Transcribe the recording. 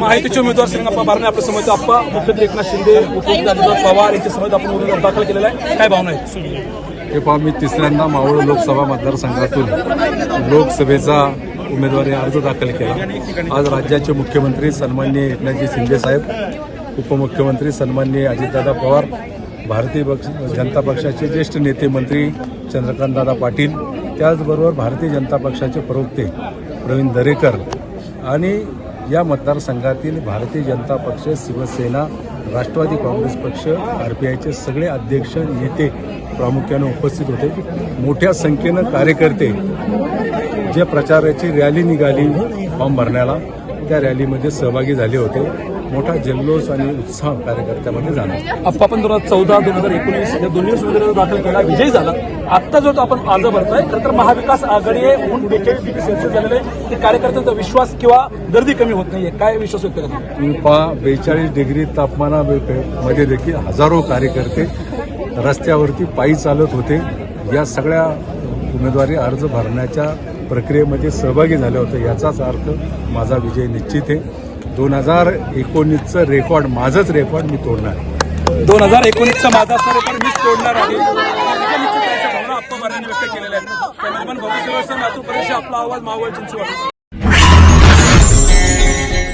महायुतीचे उमेदवार श्रीरंगप्पा बारणे आपल्यासमोर आप्पा मुख्यमंत्री एकनाथ शिंदे उपमुख्यमंत्री अजितदादा पवार यांच्या समोर आपण उमेदवार दाखल केलेला आहे. काय भावना आहे हे पहा मी तिसऱ्यांदा मावळ लोकसभा मतदारसंघातून लोकसभेचा उमेदवारी अर्ज दाखल केला. आज राज्याचे मुख्यमंत्री सन्मान्य एकनाथजी शिंदे साहेब उपमुख्यमंत्री सन्मान्य अजितदादा पवार भारतीय पक्ष जनता पक्षाचे ज्येष्ठ नेते मंत्री चंद्रकांतदादा पाटील त्याचबरोबर भारतीय जनता पक्षाचे प्रवक्ते प्रवीण दरेकर आणि या मतदारसंघातील भारतीय जनता पक्ष शिवसेना राष्ट्रवादी काँग्रेस पक्ष आर पी आयचे सगळे अध्यक्ष नेते प्रामुख्याने उपस्थित होते. मोठ्या संख्येनं कार्यकर्ते जे प्रचाराची रॅली निघाली फॉर्म भरण्याला त्या रॅलीमध्ये सहभागी झाले होते. मोठा जल्लोष आणि उत्साह कार्यकर्त्यामध्ये जाणार. आप्पा पण चौदा दोन हजार एकोणीस या दोन्ही उमेदवार दाखल केला विजयी झाला. आता जो तो आपण अर्ज भरतोय खरं तर महाविकास आघाडी आहे बेचाळीस डिग्री सेल्सिअस झालेले आहे. कार्यकर्त्यांचा विश्वास किंवा गर्दी कमी होत नाहीये. काय विश्वास व्यक्त करतो? तुम्ही पहा बेचाळीस डिग्री तापमानामध्ये देखील हजारो कार्यकर्ते रस्त्यावरती पायी चालत होते. या सगळ्या उमेदवारी अर्ज भरण्याच्या प्रक्रियेमध्ये सहभागी झाले होते. याचाच अर्थ माझा विजय निश्चित आहे. दोन हजार एकोणीसचं रेकॉर्ड माझंच रेकॉर्ड मी तोडणार. आहे दोन हजार एकोणीसचा माझा पण मीच तोडणार आहे. भावना व्यक्त केलेल्या आहेत. त्यामुळे आपण भविष्य आपला आवाज मावळ चिंचवड